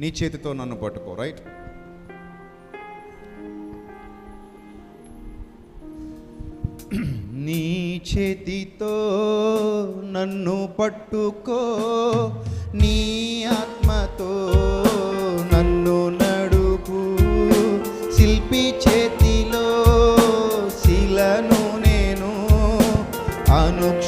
నీ చేతితో నన్ను పట్టుకో రైట్ నీ చేతితో నన్ను పట్టుకో నీ ఆత్మతో నన్ను నడుపు. శిల్పి చేతిలో శిలను నేను అనుక్ష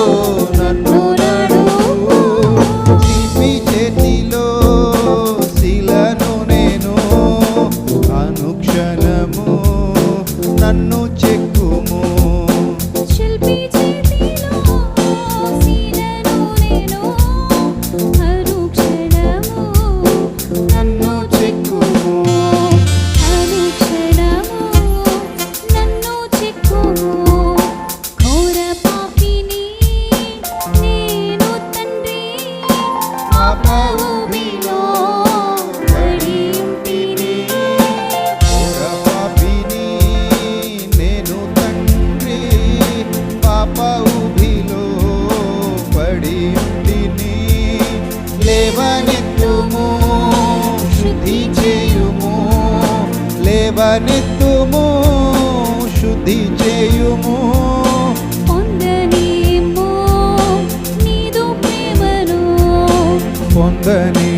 నిత్తుము శుద్ధి చేయుము. పొందని